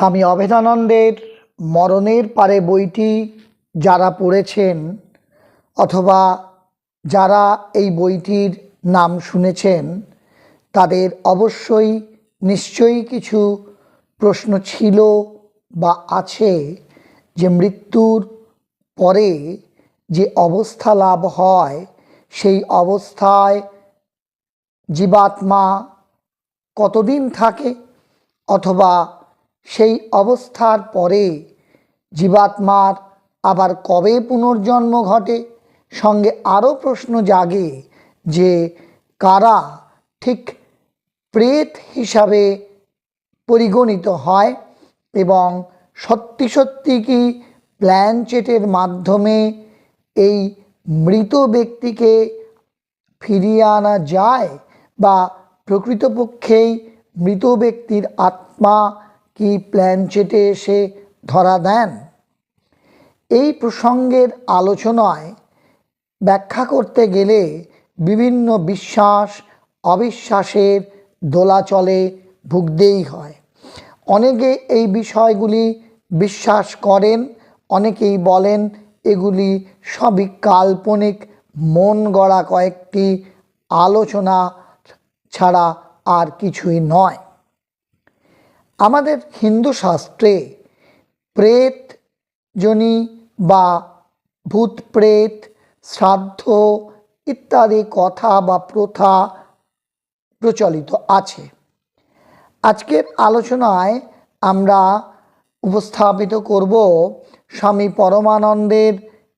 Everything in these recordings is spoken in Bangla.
স্বামী অভেদানন্দের মরণের পারে বইটি যারা পড়েছেন অথবা যারা এই বইটির নাম শুনেছেন, তাদের অবশ্যই নিশ্চয়ই কিছু প্রশ্ন ছিল বা আছে যে মৃত্যুর পরে যে অবস্থা লাভ হয়, সেই অবস্থায় জীবাত্মা কতদিন থাকে অথবা সেই অবস্থার পরে জীবাত্মার আবার কবে পুনর্জন্ম ঘটে? সঙ্গে আরও প্রশ্ন জাগে যে কারা ঠিক প্রেত হিসাবে পরিগণিত হয় এবং সত্যি সত্যি কি প্ল্যানচেটের মাধ্যমে এই মৃত ব্যক্তিকে ফিরিয়ে আনা যায় বা প্রকৃতপক্ষেই মৃত ব্যক্তির আত্মা কি প্ল্যানচেটে এসে ধরা দেন? এই প্রসঙ্গের আলোচনায় ব্যাখ্যা করতে গেলে বিভিন্ন বিশ্বাস, অবিশ্বাসের দোলাচলে ভুগতেই হয়। অনেকে এই বিষয়গুলি বিশ্বাস করেন, অনেকেই বলেন এগুলি সবই কাল্পনিক, মন গড়া কয়েকটি আলোচনা ছাড়া আর কিছুই নয়। আমাদের হিন্দু শাস্ত্রে প্রেত জনি বা ভূত প্রেত, শ্রাদ্ধ ইত্যাদি কথা বা প্রথা প্রচলিত আছে। আজকের আলোচনায় আমরা উপস্থাপিত করব স্বামী পরমানন্দের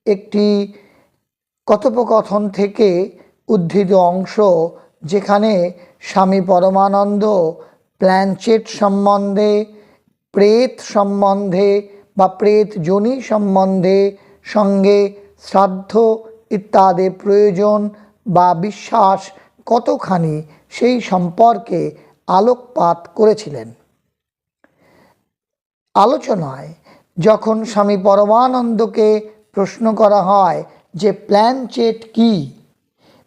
একটি কথোপকথন থেকে উদ্ধৃত অংশ, যেখানে স্বামী পরমানন্দ প্ল্যানচেট সম্বন্ধে, প্রেত সম্বন্ধে বা প্রেত জনি সম্বন্ধে সঙ্গে শ্রাদ্ধ ইত্যাদি প্রয়োজন বা বিশ্বাস কতখানি সেই সম্পর্কে আলোকপাত করেছিলেন। আলোচনায় যখন স্বামী পরমানন্দকে প্রশ্ন করা হয় যে প্ল্যানচেট কি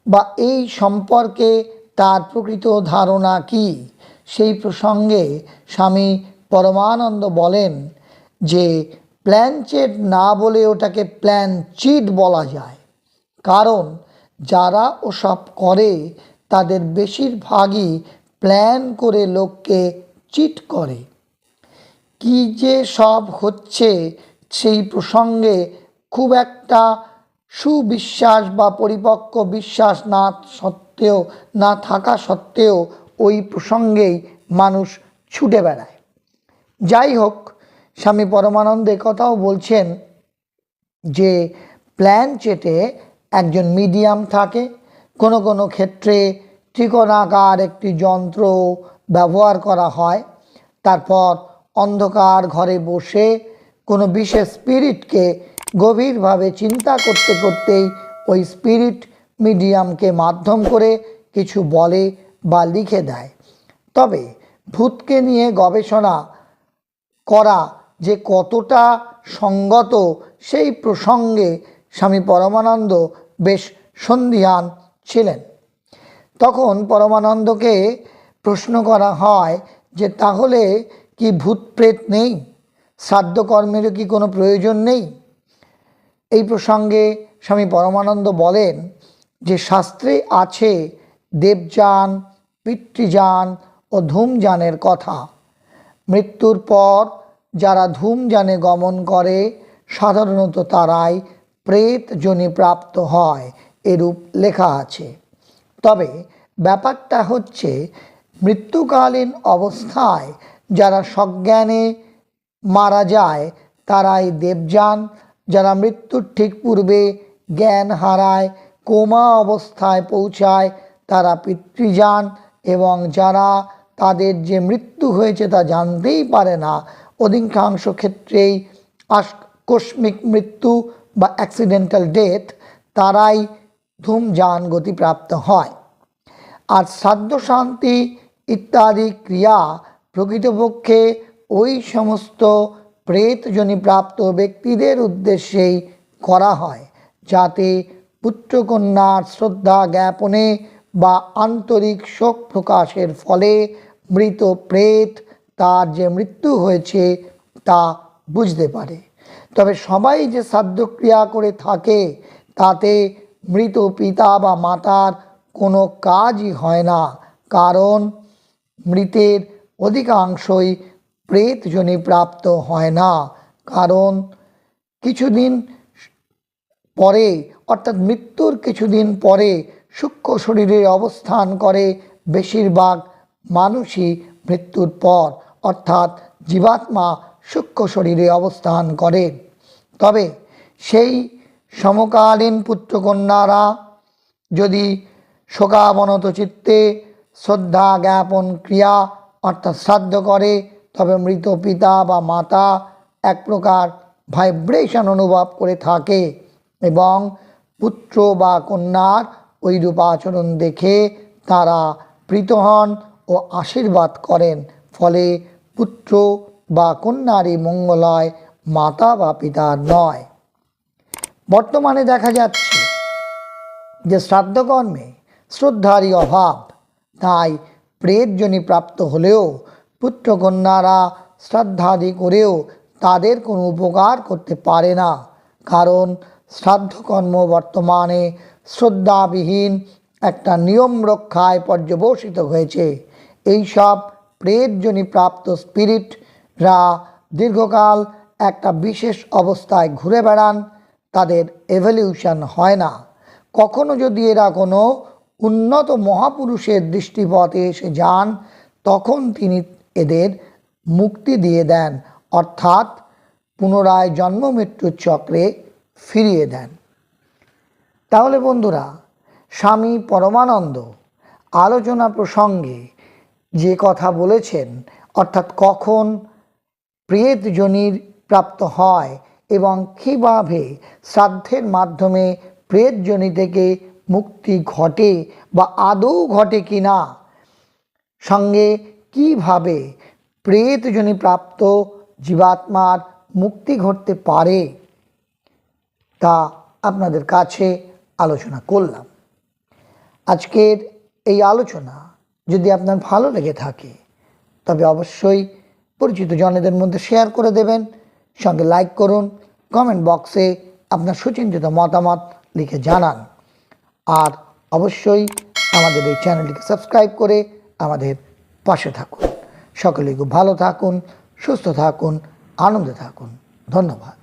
বা এই সম্পর্কে তার প্রকৃত ধারণা কি সেই প্রসঙ্গে স্বামী পরমানন্দ বলেন যে প্ল্যানচেট না বলে ওটাকে প্ল্যান চিট বলা যায়। কারণ যারা ওসব করে, তাদের বেশিরভাগই প্ল্যান করে লোককে চিট করে। কি যে সব হচ্ছে সেই প্রসঙ্গে খুব একটা সুবিশ্বাস বা পরিপক্ক বিশ্বাস না সত্ত্বেও, না থাকা সত্ত্বেও ওই প্রসঙ্গেই মানুষ ছুটে বেড়ায়। যাই হোক, স্বামী পরমানন্দ কথাও বলছেন যে, প্ল্যান চেটে একজন মিডিয়াম থাকে। কোনো কোনো ক্ষেত্রে ত্রিকোণাকার একটি যন্ত্র ব্যবহার করা হয়। তারপর অন্ধকার ঘরে বসে কোনো বিশেষ স্পিরিটকে গভীরভাবে চিন্তা করতে করতেই ওই স্পিরিট মিডিয়ামকে মাধ্যম করে কিছু বলে বা লিখে দেয়। তবে ভূতকে নিয়ে গবেষণা করা যে কতটা সঙ্গত সেই প্রসঙ্গে স্বামী পরমানন্দ বেশ সন্ধিহান ছিলেন। তখন পরমানন্দকে প্রশ্ন করা হয় যে, তাহলে কি ভূত প্রেত নেই? শ্রাদ্ধকর্মেরও কি কোনো প্রয়োজন নেই? এই প্রসঙ্গে স্বামী পরমানন্দ বলেন যে, শাস্ত্রে আছে দেবযান পিতৃযান ও ধূমযানের কথা। মৃত্যুর পর যারা ধূমযানে গমন করে, সাধারণত তারাই প্রেত জনি প্রাপ্ত হয়, এরূপ লেখা আছে। তবে ব্যাপারটা হচ্ছে, মৃত্যুকালীন অবস্থায় যারা সজ্ঞানে মারা যায়, তারাই দেবযান, যারা মৃত্যুর ঠিক পূর্বে জ্ঞান হারায়, কোমা অবস্থায় পৌঁছায়, তারা পিতৃযান এবং যারা তাদের যে মৃত্যু হয়েছে তা জানতেই পারে না, অধিকাংশ ক্ষেত্রেই আকস্মিক মৃত্যু বা অ্যাক্সিডেন্টাল ডেথ তারাই ধূমযান গতিপ্রাপ্ত হয়। আর শ্রাদ্ধ শান্তি ইত্যাদি ক্রিয়া প্রকৃতপক্ষে ওই সমস্ত প্রেতজনিপ্রাপ্ত ব্যক্তিদের উদ্দেশ্যেই করা হয়, যাতে পুত্রকন্যার শ্রদ্ধা জ্ঞাপনে বা আন্তরিক শোক প্রকাশের ফলে মৃত প্রেত তার যে মৃত্যু হয়েছে তা বুঝতে পারে। তবে সবাই যে শ্রাদ্ধক্রিয়া করে থাকে, তাতে মৃত পিতা বা মাতার কোনো কাজই হয় না। কারণ মৃতের অধিকাংশই প্রেতজনী প্রাপ্ত হয় না। কারণ কিছুদিন পরে, অর্থাৎ মৃত্যুর কিছুদিন পরে সূক্ষ্ম শরীরে অবস্থান করে বেশিরভাগ মানুষই মৃত্যুর পর, অর্থাৎ জীবাত্মা সূক্ষ্ম শরীরে অবস্থান করে। তবে সেই সমকালীন পুত্রকন্যারা যদি শোকাবনত চিত্তে শ্রদ্ধা জ্ঞাপন ক্রিয়া, অর্থাৎ শ্রাদ্ধ করে, তবে মৃত পিতা বা মাতা এক প্রকার ভাইব্রেশন অনুভব করে থাকে এবং পুত্র বা কন্যার ওইরূপ আচরণ দেখে তারা প্রীত হন ও আশীর্বাদ করেন। ফলে পুত্র বা কন্যারই মঙ্গল হয় মাতা বা পিতার নয়। বর্তমানে দেখা যাচ্ছে যে শ্রাদ্ধকর্মে শ্রদ্ধারই অভাব। তাই প্রেতজনী প্রাপ্ত হলেও পুত্রকন্যারা শ্রদ্ধাদি করেও তাদের কোনো উপকার করতে পারে না। কারণ শ্রাদ্ধকর্ম বর্তমানে শ্রদ্ধাবিহীন একটা নিয়ম রক্ষায় পর্যবসিত হয়েছে। এইসব প্রেতজনী প্রাপ্ত স্পিরিটরা দীর্ঘকাল একটা বিশেষ অবস্থায় ঘুরে বেড়ান, তাদের এভলিউশন হয় না। কখনো যদি এরা কোনো উন্নত মহাপুরুষের দৃষ্টিপথে এসে যান, তখন তিনি এদের মুক্তি দিয়ে দেন, অর্থাৎ পুনরায় জন্ম মৃত্যুর চক্রে ফিরিয়ে দেন। তাহলে বন্ধুরা, স্বামী পরমানন্দ আলোচনা প্রসঙ্গে যে কথা বলেছেন, অর্থাৎ কখন প্রেতজনির প্রাপ্ত হয় এবং কীভাবে শ্রাদ্ধের মাধ্যমে প্রেতজনি থেকে মুক্তি ঘটে বা আদৌ ঘটে কি না সঙ্গে কীভাবে প্রেতজনি প্রাপ্ত জীবাত্মার মুক্তি ঘটতে পারে, তা আপনাদের কাছে আলোচনা করলাম। আজকের এই আলোচনা যদি আপনার ভালো লেগে থাকে, তবে অবশ্যই পরিচিত জনেদের মধ্যে শেয়ার করে দেবেন, সঙ্গে লাইক করুন কমেন্ট বক্সে আপনার সুচিন্তিত মতামত লিখে জানান। আর অবশ্যই আমাদের এই চ্যানেলটিকে সাবস্ক্রাইব করে আমাদের পাশে থাকুন। সকলে খুব ভালো থাকুন, সুস্থ থাকুন, আনন্দে থাকুন। ধন্যবাদ।